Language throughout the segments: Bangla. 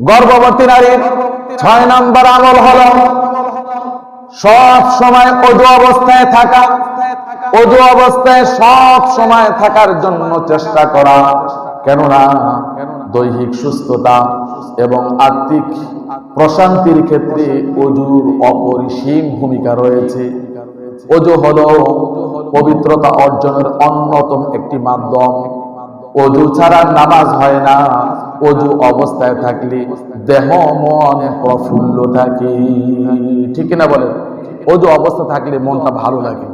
গর্ভবতী নারীর ছয় নম্বর আমল হল সব সময় অজু অবস্থায় থাকা অজু অবস্থায় সব সময় থাকার জন্য চেষ্টা করা, কেননা দৈহিক সুস্থতা এবং আত্মিক প্রশান্তির ক্ষেত্রে অজুর অপরিসীম ভূমিকা রয়েছে। অজু হলো পবিত্রতা অর্জনের অন্যতম একটি মাধ্যম। অজু ছাড়া নামাজ হয় না। অজু অবস্থায় থাকলে দেহ, মন প্রফুল্ল থাকে। ঠিক না বলেন? অজু অবস্থা থাকলে মনটা ভালো লাগে।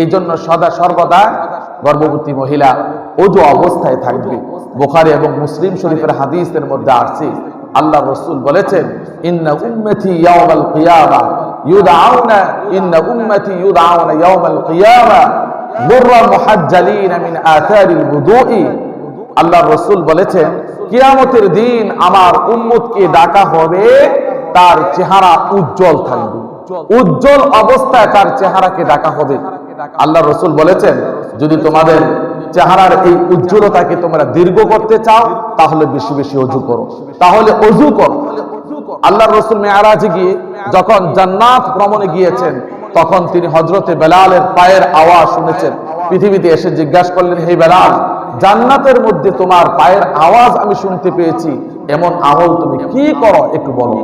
এই জন্য সদা সর্বদা গর্ভবতী মহিলা অজু অবস্থায় থাকবে। বোখারি এবং মুসলিম শরীফের হাদিসের মধ্যে আসছে। আল্লাহ রসুল বলেছেন, ইন্না উম্মতি ইয়াউমাল কিয়ামা ইউদআউনা ইন্না উম্মতি ইউদআউনা ইয়াউমাল কিয়ামা মুররা মুহাজ্জালিনা মিন আথারিল বুদুই আল্লাহ রসুল বলেছেন কিয়ামতের দিন আমার উম্মতকে ডাকা হবে, তার চেহারা উজ্জ্বল থাকবে। উজ্জ্বল অবস্থায় তার চেহারাকে ডাকা হবে। আল্লাহ রসুল বলেছেন, যদি তোমাদের চেহারার এই উজ্জ্বলতাকে তোমরা দীর্ঘ করতে চাও, তাহলে বেশি বেশি অজু করো। তাহলে অজু করো। আল্লাহ রসুল মেয়ারাজে গিয়ে যখন জান্নাত ভ্রমণে গিয়েছেন, তখন তিনি হজরতে বেলালের পায়ের আওয়াজ শুনেছেন। পৃথিবীতে এসে জিজ্ঞাসা করলেন, হে বেলাল জান্নাতের মধ্যে তোমার পায়ের আওয়াজ আমি শুনতে পেয়েছি। এমন আমল তুমি কি করো? একটু বলো।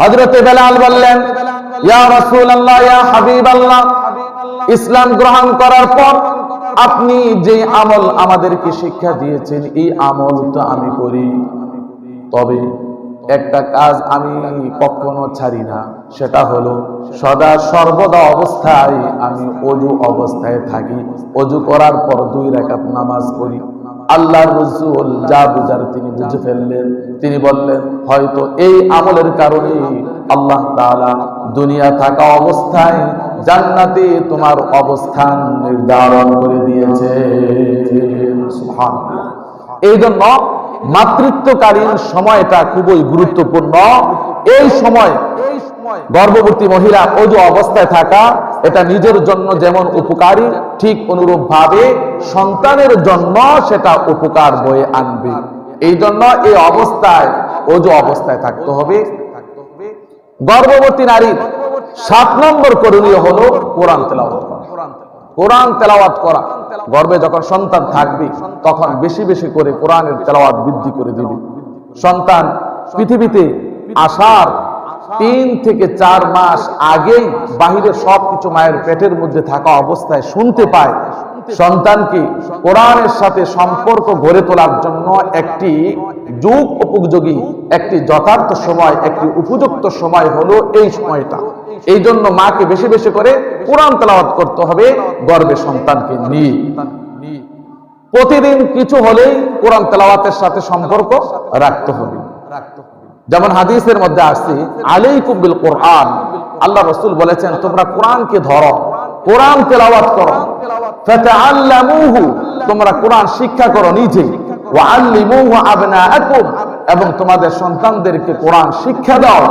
হজরতে বেলাল বললেন ইসলাম গ্রহণ করার পর আপনি যে আমল আমাদেরকে শিক্ষা দিয়েছেন, এই আমল তো আমি করি। তবে একটা কাজ আমি কখনো ছাড়ি না, সেটা হলো সদা সর্বদা অবস্থায় আমি অজু অবস্থায় থাকি। অজু করার পর দুই রাকাত নামাজ পড়ি। আল্লাহ রসুল যা বুঝার তিনি বুঝে ফেললেন। তিনি বললেন, হয়তো এই আমলের কারণে আল্লাহ তাআলা দুনিয়া থাকা অবস্থায় জান্নাতে তোমার অবস্থান নির্ধারণ করে দিয়েছে এই জন্য মাতৃত্বকালীন সময়টা খুবই গুরুত্বপূর্ণ। এই সময় গর্ভবতী মহিলা অজু অবস্থায় থাকা, এটা নিজের জন্য যেমন উপকারী, ঠিক অনুরূপ ভাবে সন্তানের জন্য সেটা উপকার বয়ে আনবে। এই জন্য এই অবস্থায়, অজু অবস্থায় থাকতে হবে। গর্ভবতী নারী, সাত নম্বর করণীয় হলো কোরআন তেলাওয়াত কোরআন তেলাওয়াত করা। গর্বে যখন সন্তান থাকবে, তখন বেশি বেশি করে কোরআনের তেলাওয়াত বৃদ্ধি করে দিবে। সন্তান, পৃথিবীতে আসার তিন থেকে চার মাস আগেই বাহিরে সবকিছু মায়ের পেটের মধ্যে থাকা অবস্থায় শুনতে পায়। সন্তানকে কোরআনের সাথে সম্পর্ক গড়ে তোলার জন্য একটি যুগ উপযোগী, একটি যথার্থ সময়, একটি উপযুক্ত সময় হলো এই সময়টা। এই জন্য মাকে বেশি বেশি করে কোরআন তেলাওয়াত করতে হবে গর্বে সন্তানকে নিয়ে। প্রতিদিন কিছু হলেই কোরআন তেলাওয়াতের সাথে সম্পর্ক রাখতে হবে। যেমন হাদিসের মধ্যে আসছে, আলাইকুম বিল কোরআন। আল্লাহ রসুল বলেছেন, তোমরা কোরআনকে ধরো, কোরআন তেলাওয়াত করো। তোমরা কোরআন শিক্ষা করো নিজে। এবং তোমাদের সন্তানদেরকে কোরআন শিক্ষা দাও।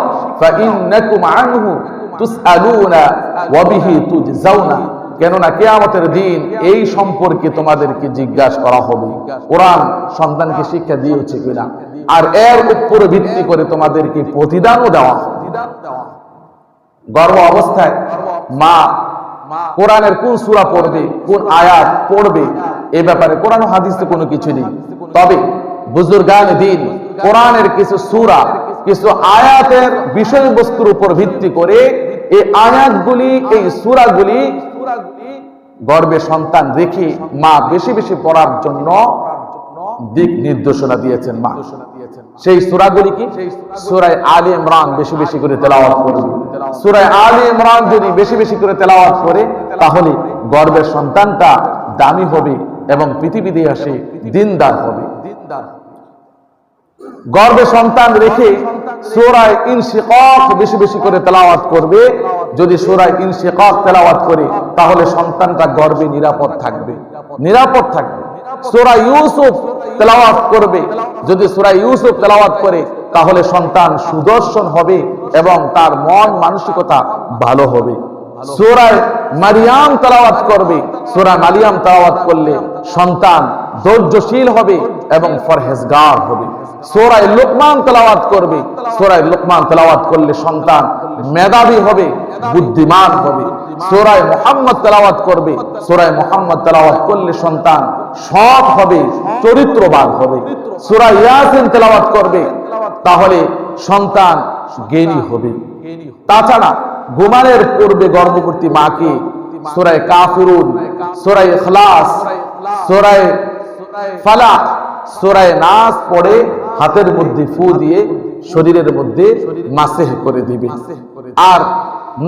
কেননা কেয়ামতের দিন এই সম্পর্কে তোমাদেরকে জিজ্ঞাসা করা হবে। কোরআন সন্তানকে শিক্ষা দিয়েছে কিনা? আর এর উপরে ভিত্তি করে তোমাদেরকে প্রতিদানও দেওয়া গর্ভ অবস্থায় মা কোরআনের কোন সূরা পড়বে, কোন আয়াত পড়বে, এ ব্যাপারে কোরআন হাদিসে কোনো কিছু নেই। তবে বুজুর্গান দিন কোরআনের কিছু সূরা কিছু আয়াতের বিষয়বস্তুর উপর ভিত্তি করে এই আয়াতগুলি, এই সূরাগুলি গর্বে সন্তান রেখে মা বেশি বেশি পড়ার জন্য দিক নির্দেশনা দিয়েছেন মা। সেই সুরাগুলি কি? সুরায় আলী ইমরান বেশি বেশি করে তেলাওয়াত করবে সুরায় আলী ইমরান যদি বেশি বেশি করে তেলাওয়াত করে, তাহলে গর্বের সন্তানটা দামি হবে এবং পৃথিবীতে আসে দিনদার হবে। দিনদার গর্বে সন্তান রেখে সুরায় ইনশিকক বেশি বেশি করে তেলাওয়াত করবে। যদি সুরায় ইনশিকক তেলাওয়াত করে, তাহলে সন্তানটা গর্বে নিরাপদ থাকবে। নিরাপদ থাকবে। সুরা ইউসুফ তেলাওয়াত করবে। যদি সুরা ইউসুফ তেলাওয়াত করে, তাহলে সন্তান সুদর্শন হবে এবং তার মন মানসিকতা ভালো হবে। সুরায় মারিয়াম তালাওয়াত করবে। সুরা মারিয়াম তালাওয়াত করলে সন্তান ধৈর্যশীল হবে এবং ফরহেজগার হবে। সোরায় লোকমান তেলাওয়াত করবে। সোরায় লোকমান তেলাওয়াত করলে সন্তান মেধাবী হবে, বুদ্ধিমান হবে। সোরায় মোহাম্মদ তেলাওয়াত করবে। সোরায় মোহাম্মদ তেলাওয়াত করলে সন্তান সৎ হবে, চরিত্রবান হবে। সোরায় ইয়াসিন তেলাওয়াত করবে, তাহলে সন্তান জ্ঞানী হবে। তাছাড়া ঘুমানের পূর্বে গর্ভবতী মাকে সোরায় কাফিরুন, সোরায় ইখলাস, সোরায় ফালাক, সোরায় নাস পড়ে হাতের মধ্যে ফু দিয়ে শরীরের মধ্যে মাসেহ করে দিবে। আর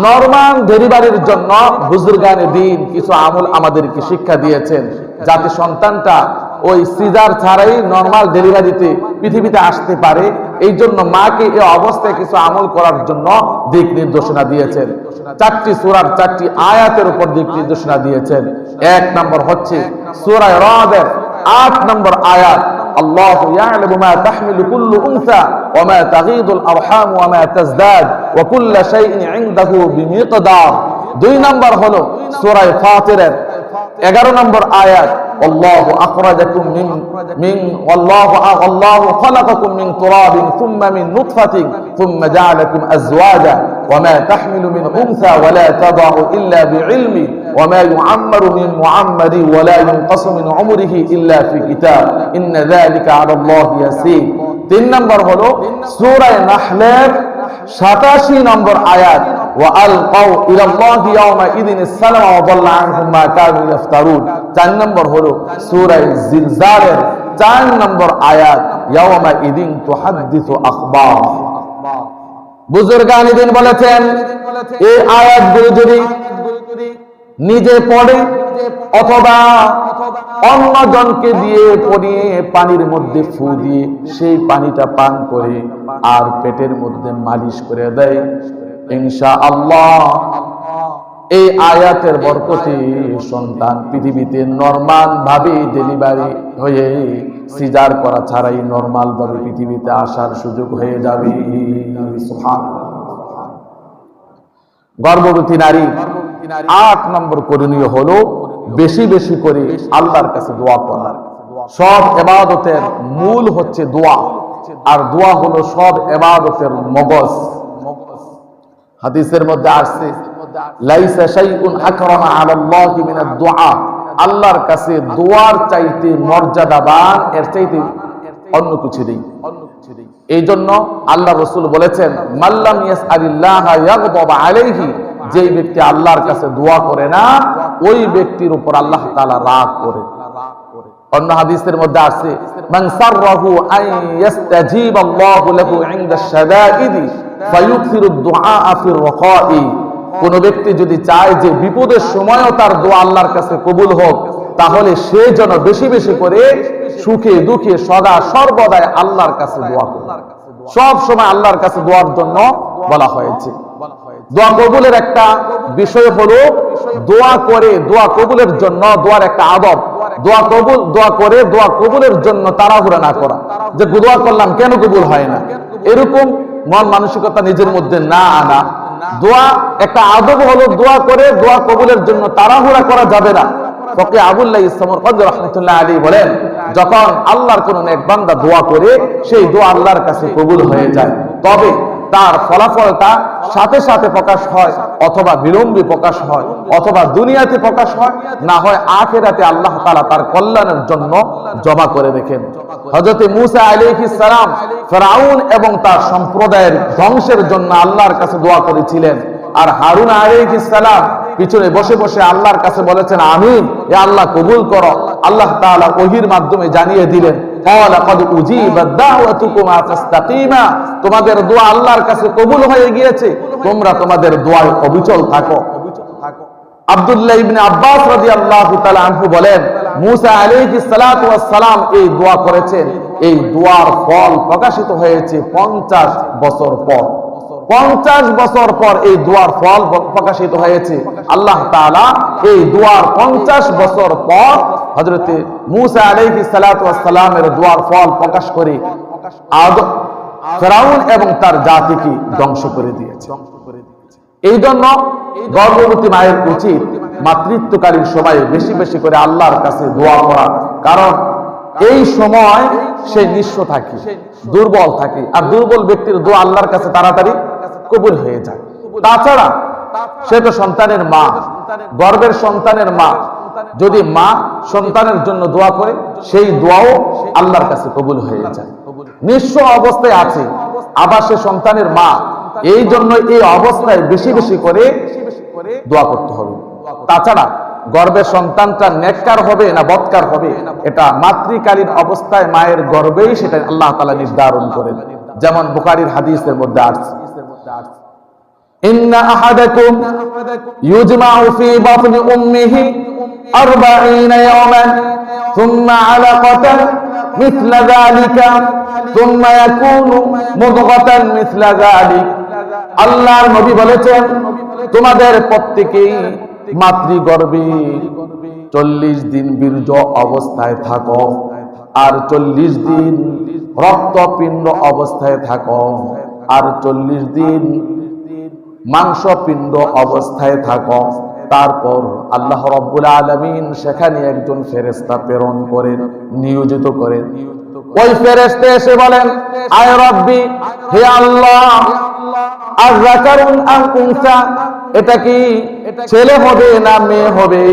নরমাল ডেলিভারির জন্য বুজুর্গানে দিন কিছু আমল আমাদেরকে শিক্ষা দিয়েছেন। যাতে সন্তানটা ওই সিজার ছাড়াই নর্মাল ডেলিভারিতে পৃথিবীতে আসতে পারে এই জন্য মাকে এই অবস্থায় কিছু আমল করার জন্য দিক নির্দেশনা দিয়েছেন চারটি সুরার চারটি আয়াতের উপর দিক নির্দেশনা দিয়েছেন এক নম্বর হচ্ছে সুরায় রাদের আট নম্বর আয়াত الله يعلم ما تحمل كل أنثى وما تغيض الأرحام وما تزداد وكل شيء عنده بمقدار দুই নম্বর হলো সূরা ফাতিরের 11 নম্বর আয়াত والله أخرجكم من من والله والله خلقكم من تراب ثم من نطفة ثم جعلكم أزواجا وما تحمل من أنثى ولا تضع إلا بعلمه وما يعمر من معمر ولا ينقص من عمره إلا في كتاب إن ذلك على الله يسير তিন নম্বর হলো সূরায়ে নাহলের 87 নম্বর আয়াত وألقوا إلى الله يومئذ السلام وضل عنهم ما كانوا يفترون চার নম্বর হলো সুরাই জিলজারের চার নম্বর আয়াত, ইয়াওমা ইদিন তুহাদ্দিসু আখবার বুজুর্গান ইদিন বলেছেন, এই আয়াতগুলো যদি নিজে পড়ে অথবা অন্য জনকে দিয়ে পড়িয়ে পানির মধ্যে ফু দিয়ে সেই পানিটা পান করে আর পেটের মধ্যে মালিশ করে দেয় ইনশা আল্লাহ এই আয়াতের বরকতে সন্তান পৃথিবীতে নর্মাল ভাবে ডেলিভারি হয়ে সিজার করা ছাড়াই নর্মাল ভাবে পৃথিবীতে আসার সুযোগ হয়ে যাবে। গর্ভবতী নারী আট নম্বর করণীয় হলো বেশি বেশি করে আল্লাহর কাছে দোয়া করা। সব এবাদতের মূল হচ্ছে দোয়া। আর দোয়া হলো সব এবাদতের মগজ। হাদিসের মধ্যে আসছে আল্লাহর কাছে দোয়ার চাইতে মর্যাদাবান এর চাইতে অন্য কিছু নেই। এই জন্য আল্লাহ রসুল বলেছেন মাল্লাম আলাইহি যেই ব্যক্তি আল্লাহর কাছে দোয়া করে না, ওই ব্যক্তির উপর আল্লাহ তাআলা রাগ করে। অন্য হাদিসের মধ্যে আছে, মান সাররাহু আন কোন ব্যক্তি যদি চায় যে বিপদের সময়ও তার দোয়া আল্লাহর কাছে কবুল হোক তাহলে সে যেন বেশি বেশি করে সুখে দুঃখে সদা সর্বদাই আল্লাহর কাছে দোয়া করে। সব সময় আল্লাহর কাছে দোয়ার জন্য বলা হয়েছে। দোয়া কবুলের একটা বিষয় হলো দোয়া করে দোয়া কবুলের জন্য দোয়ার একটা আদব। দোয়া কবুল দোয়া করে দোয়া কবুলের জন্য তাড়াহুড়া না করা। যে দোয়া করলাম কেন কবুল হয় না? এরকম মন মানসিকতা নিজের মধ্যে না আনা। দোয়া, একটা আদব হলো দোয়া করে, দোয়া কবুলের জন্য তাড়াহুড়া করা যাবে না। ফকি আবুল্লাহ ইসলামর কদ রহমতুল্লাহ আলী বলেন, যখন আল্লাহর কোন এক বান্দা দোয়া করে, সেই দোয়া আল্লাহর কাছে কবুল হয়ে যায়। তবে তার ফলাফলটা সাথে সাথে প্রকাশ হয় অথবা বিলম্বে প্রকাশ হয় অথবা দুনিয়াতে প্রকাশ হয়, না হয় আখেরাতে আল্লাহ তাআলা তার কল্যাণের জন্য জমা করে দেখেন। হযরত মূসা আলাইহিস সালাম ফেরাউন এবং তার সম্প্রদায়ের ধ্বংসের জন্য আল্লাহর কাছে দোয়া করেছিলেন। আর হারুন আলাইহিস সালাম পিছনে বসে বসে আল্লাহর কাছে বলেছেন, আমিন, এ আল্লাহ কবুল করো। আল্লাহ তাআলা ওহির মাধ্যমে জানিয়ে দিলেন হ্যাঁ। তোমাদের দোয়া আল্লাহর কাছে কবুল হয়ে গিয়েছে। তোমরা তোমাদের দোয়ায় অবিচল থাকো। আব্দুল্লাহ ইবনে আব্বাস আনহু বলেন মুসা সালাম এই দোয়া করেছেন। এই দোয়ার ফল প্রকাশিত হয়েছে 50 বছর পর। পঞ্চাশ বছর পর এই দোয়ার ফল প্রকাশিত হয়েছে। আল্লাহ তালা এই দোয়ার পঞ্চাশ বছর পর হজরতে মুসা আলাইহি সালামের দোয়ার ফল প্রকাশ করে ফেরাউন এবং তার জাতিকে ধ্বংস করে দিয়েছে। এই জন্য গর্ভবতী মায়ের উচিত মাতৃত্বকালীন সময়ে বেশি বেশি করে আল্লাহর কাছে দোয়া করা। কারণ এই সময় সে নিঃস্ব থাকে, দুর্বল থাকে, আর দুর্বল ব্যক্তির দোয়া আল্লাহর কাছে তাড়াতাড়ি কবুল হয়ে যায়। তাছাড়া সে তো সন্তানের মা গর্বের সন্তানের মা যদি মা সন্তানের জন্য দোয়া করে সেই দোয়াও আল্লাহর কাছে কবুল হয়ে যায়। নিঃস্ব অবস্থায় আছে। আবার সে সন্তানের মা এই জন্য এই অবস্থায় বেশি বেশি করে দোয়া করতে হবে। তাছাড়া গর্বের সন্তানটা নেককার হবে না বৎকার হবে এটা মাতৃকালীন অবস্থায় মায়ের গর্বেই সেটা আল্লাহ তালা নির্ধারণ করেন। যেমন বোকারির হাদিসের মধ্যে আসছে ইন্না আহাদাকুম ইউজমাউ ফি বাতনি উম্মিহি أربعين يوما ثم علقة مثل ذلك ثم يكون مضغة مثل ذلك আল্লাহর নবী বলেছেন তোমাদের প্রত্যেকেই মাতৃগর্ভে চল্লিশ দিন বীর্য অবস্থায় থাকো আর চল্লিশ দিন রক্তপিণ্ড অবস্থায় থাকো আর চল্লিশ দিন মাংসপিণ্ড অবস্থায় থাকো তারপর আল্লাহ রব্বুল আলমিন সেখানে একজন ফেরেস্তা প্রেরণ করেন, নিয়োজিত করেন। ওই ফেরেস্তে এসে বলেন, আয় রব্বি, হে আল্লাহ এটা কি ছেলে হবে না মেয়ে হবে?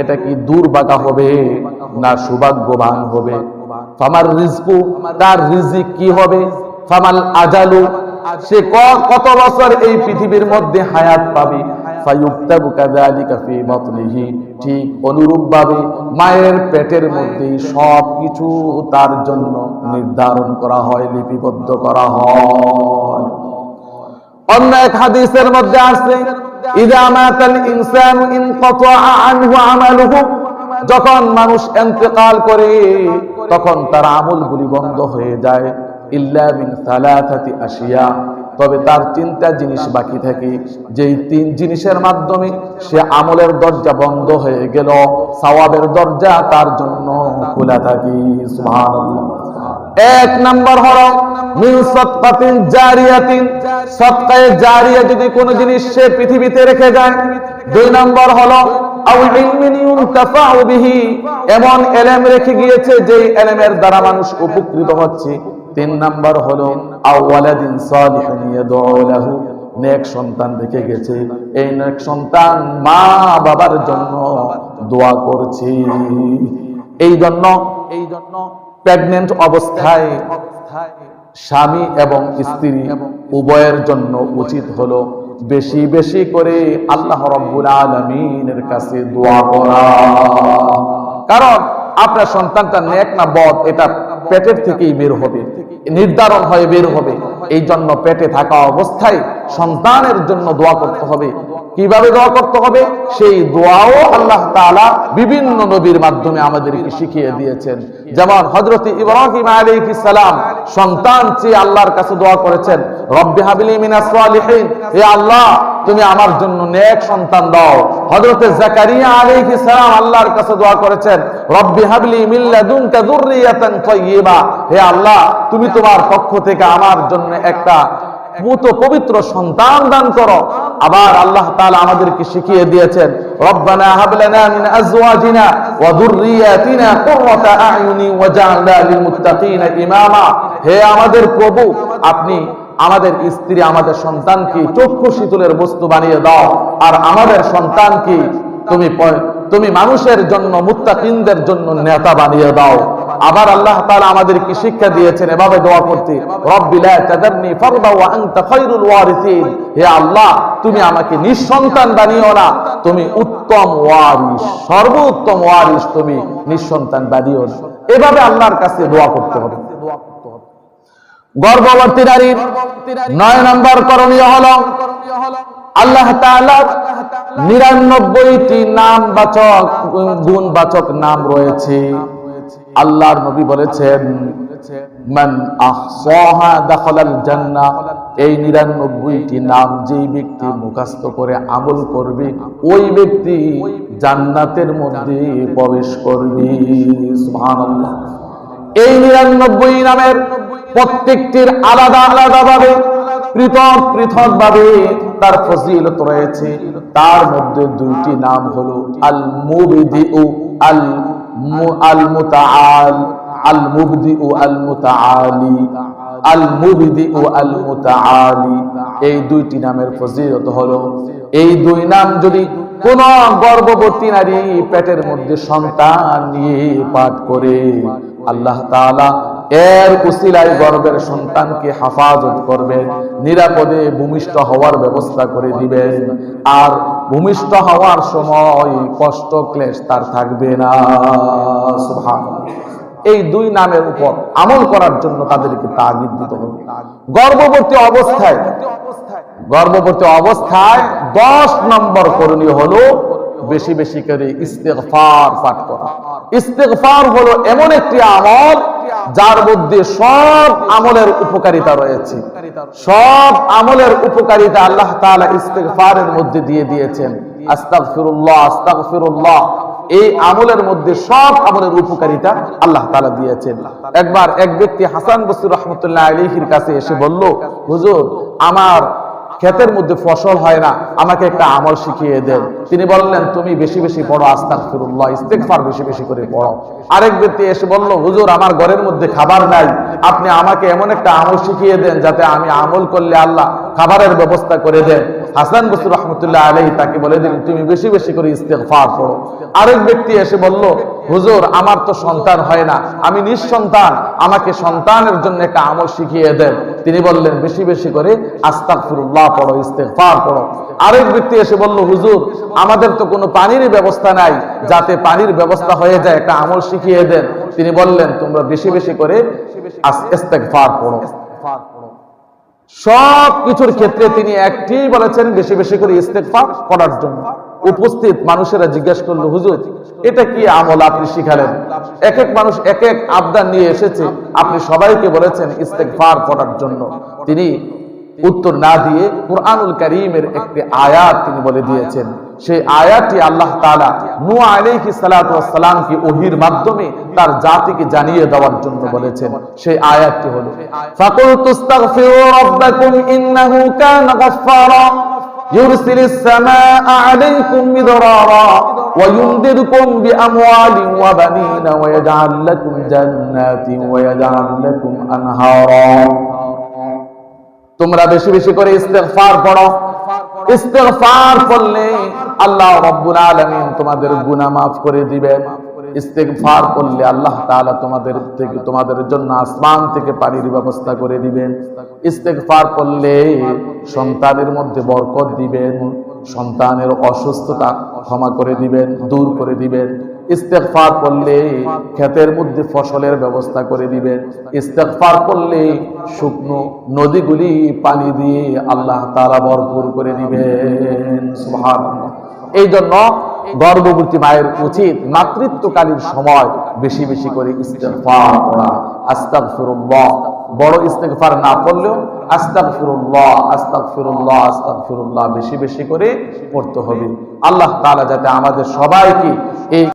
এটা কি হবে না সৌভাগ্যবান হবে? তার রিজিক কি হবে? ফামাল আজালু সে কত বছর এই পৃথিবীর মধ্যে হায়াত পাবে? ঠিক অনুরূপভাবে মায়ের পেটের মধ্যে তার জন্য নির্ধারণ করা হয়, লিপিবদ্ধ করা হয়। অন্য এক হাদিসের মধ্যে যখন মানুষ ইন্তেকাল করে, তখন তার আমলগুলি বন্ধ হয়ে যায়। ইল্লা সালাসাতি আশিয়া। তবে তার তিনটা জিনিস বাকি থাকে। যেই তিন জিনিসের মাধ্যমে সে আমলের দরজা বন্ধ হয়ে গেল, সওয়াবের দরজা তার জন্য খোলা থাকে। এক নাম্বার হলো, মিন সৎকাতিন জারিয়াতিন। সৎকায়ে জারিয়া যদি কোনো জিনিস সে পৃথিবীতে রেখে যায়, দুই নাম্বার হলো এমন এলেম রেখে গিয়েছে যে এলেমের দ্বারা মানুষ উপকৃত হচ্ছে। তিন নাম্বার হলো আও ওয়ালাদিন সালিহুন নেক সন্তান রেখে গেছে। এই নেক সন্তান মা বাবার জন্য দোয়া করছে। এই জন্য এই জন্য প্রেগনেন্ট অবস্থায় স্বামী এবং স্ত্রী উভয়ের জন্য উচিত হলো বেশি বেশি করে আল্লাহ রব্বুল আলমিনের কাছে দোয়া করা। কারণ আপনার সন্তানটা নেক না বদ, এটা পেটের থেকেই বের হবে। নির্ধারণ হয়ে বের হবে। এই জন্য পেটে থাকা অবস্থায় সন্তানের জন্য দোয়া করতে হবে। কীভাবে দোয়া করতে হবে? সেই দোয়াও আল্লাহ তালা বিভিন্ন নবীর মাধ্যমে আমাদেরকে শিখিয়ে দিয়েছেন। যেমন হজরত ইব্রাহিম আলাইহিস সালাম সন্তান চেয়ে আল্লাহর কাছে দোয়া করেছেন, রব্বি হাবিলি মিনাস সালিহিন, হে আল্লাহ তুমি আমার জন্য নেক সন্তান দাও। হযরত জাকারিয়া আলাইহিস সালাম আল্লাহর কাছে দোয়া করেছেন, রব্বি হাবলি মিন লাদুনকা যুররিয়াতান তাইয়্যিবা হে আল্লাহ, তুমি তোমার পক্ষ থেকে আমার জন্য একটা পবিত্র সন্তান দান করো। আবার আল্লাহ তাআলা আমাদেরকে শিখিয়ে দিয়েছেন, রব্বানা হে আমাদের প্রভু, আপনি আমাদের স্ত্রী, আমাদের সন্তানকে চক্ষু শীতলের বস্তু বানিয়ে দাও। আর আমাদের সন্তানকে তুমি তুমি মানুষের জন্য, মুত্তাকিনদের জন্য নেতা বানিয়ে দাও। আবার আল্লাহ তাআলা আমাদেরকে শিক্ষা দিয়েছেন, এভাবে দোয়া করতে, রব্বি লা তাদারনি ফারদা ওয়া আনতা খায়রুল ওয়ারিসিন। হে আল্লাহ, তুমি আমাকে নিঃসন্তান বানিও না, তুমি উত্তম ওয়ারিস সর্বোত্তম ওয়ারিস তুমি নিঃসন্তান বানিও না। এভাবে আল্লাহর কাছে দোয়া করতে হবে। গর্ভবতী নারীর নয় নম্বর করণীয় হলো আল্লাহ নিরানব্বইটি নাম বাচক, গুণ বাচক নাম রয়েছে। আল্লাহর নবী বলেছেন এই নিরানব্বইটি নাম যেই ব্যক্তি মুখস্থ করে আমল করবে, ওই ব্যক্তি জান্নাতের মধ্যে প্রবেশ করবে। এই নিরানব্বই নামের প্রত্যেকটির আলাদা আলাদা ভাবে পৃথক পৃথক ভাবে তার ফজিলত রয়েছে। তার মধ্যে দুইটি নাম হলো আল মুবিদিউ আল মু- আল মুতাআল আল মুবদিউ আল মুতাআলি আল মুবদিউ আল মুতাআলি এই দুইটি নামের ফজিলত হলো, এই দুই নাম যদি কোন গর্ভবতী নারী পেটের মধ্যে সন্তান নিয়ে পাঠ করে আল্লাহ তাআলা এর উসিলায় গর্ভের সন্তানকে হেফাজত করবেন নিরাপদে ভূমিষ্ঠ হওয়ার ব্যবস্থা করে দিবেন। আর ভূমিষ্ঠ হওয়ার সময় কষ্ট, ক্লেশ তার থাকবে না। এই দুই নামের উপর আমল করার জন্য তাদেরকে তাগিদ দিতে হবে। গর্ভবতী অবস্থায় গর্ভবতী অবস্থায় দশ নম্বর করণীয় হলো বেশি বেশি করে ইস্তেগফার পাঠ করা। ইস্তেগফার হলো এমন একটি আমল যার মধ্যে সব আমলের উপকারিতা রয়েছে। সব আমলের উপকারিতা আল্লাহ তাআলা ইস্তেগফারের মধ্যে দিয়ে দিয়েছেন। আস্তাগফিরুল্লাহ আস্তাগফিরুল্লাহ। এই আমলের মধ্যে সব আমলের উপকারিতা আল্লাহ তাআলা দিয়েছেন। একবার এক ব্যক্তি হাসান বসির রহমতুল্লাহ আলাইহির কাছে এসে বলল, হুজুর, আমার ক্ষেতের মধ্যে ফসল হয় না, আমাকে একটা আমল শিখিয়ে দেন। তিনি বললেন, তুমি বেশি বেশি পড়ো, আস্তাগফিরুল্লাহ ইস্তেকফার বেশি বেশি করে পড়ো। আরেক ব্যক্তি এসে বলল, হুজুর, আমার ঘরের মধ্যে খাবার নাই। আপনি আমাকে এমন একটা আমল শিখিয়ে দেন যাতে আমি আমল করলে আল্লাহ খাবারের ব্যবস্থা করে দেন। হাসান বসুর রহমতুল্লাহ আলাই তাকে বলে দিলেন, তুমি বেশি বেশি করে ইস্তেগফার পড়ো আরেক ব্যক্তি এসে বলল, হুজুর, আমার তো সন্তান হয় না। আমি নিঃসন্তান। আমাকে সন্তানের জন্য একটা আমল শিখিয়ে দেন। তিনি বললেন, বেশি বেশি করে আস্তাগফিরুল্লাহ পড়ো, ইস্তেগফার পড়ো। আরেক ব্যক্তি এসে বলল, হুজুর, আমাদের তো কোনো পানির ব্যবস্থা নাই। যাতে পানির ব্যবস্থা হয়ে যায়, একটা আমল শিখিয়ে দেন। তিনি বললেন, তোমরা বেশি বেশি করে ইস্তেগফার পড়ো। সব কিছুর ক্ষেত্রে তিনি একটি বলেছেন, বেশি বেশি করে ইস্তেফা করার জন্য। উপস্থিত মানুষেরা জিজ্ঞেস করল, হুজুর, এটা কি আমল আপনি শিখালেন? এক এক মানুষ এক এক আবদান নিয়ে এসেছে। আপনি সবাইকে বলেছেন ইস্তেকফার করার জন্য। তিনি উত্তর না দিয়ে কুরআনুল করিমের একটি আয়াত তিনি বলে দিয়েছেন। সেই আয়াতটি আল্লাহ তাআলা নূহ আলাইহিস সালাতু ওয়াস সালামকে ওহীর মাধ্যমে তার জাতিকে জানিয়ে দেওয়ার জন্য বলেছেন সেই আয়াতটি হলো ফাকুল তুস্তাগফিরু রাব্বাকুম ইন্নাহু কানা গাফফারা يرسل السماء عليكم مدرارا ويمددكم بأموال وبنين ويجعل لكم جنات ويجعل لكم أنهارا তোমরা বেশি বেশি করে ইস্তেগফার পড়ো ইস্তেগফার করলে আল্লাহ রাব্বুল আলামিন তোমাদের গুনাহ maaf করে দিবেন ইস্তেগফার করলে আল্লাহ তাআলা তোমাদের থেকে, তোমাদের জন্য আসমান থেকে পানির ব্যবস্থা করে দিবেন। ইস্তেগফার করলে সন্তানের মধ্যে বরকত দিবেন, সন্তানের অসুস্থতা ক্ষমা করে দিবেন, দূর করে দিবেন। ইস্তেগফার করলে ক্ষেতের মধ্যে ফসলের ব্যবস্থা করে দিবেন। ইস্তেগফার করলে শুকনো নদীগুলি পানি দিয়ে আল্লাহ তাআলা ভরপুর করে দিবেন। এই জন্য গর্ভবতী মায়ের উচিত মাতৃত্বকালীন সময় বেশি বেশি করে ইস্তেগফার করা আস্তাগফিরুল্লাহ। বড় না করলেও আস্তাগফিরুল্লাহ আস্তাগফিরুল্লাহ আস্তাগফিরুল্লাহ বেশি বেশি করে পড়তে হবে। আল্লাহ তাআলা যাতে আমাদের সবাইকে এই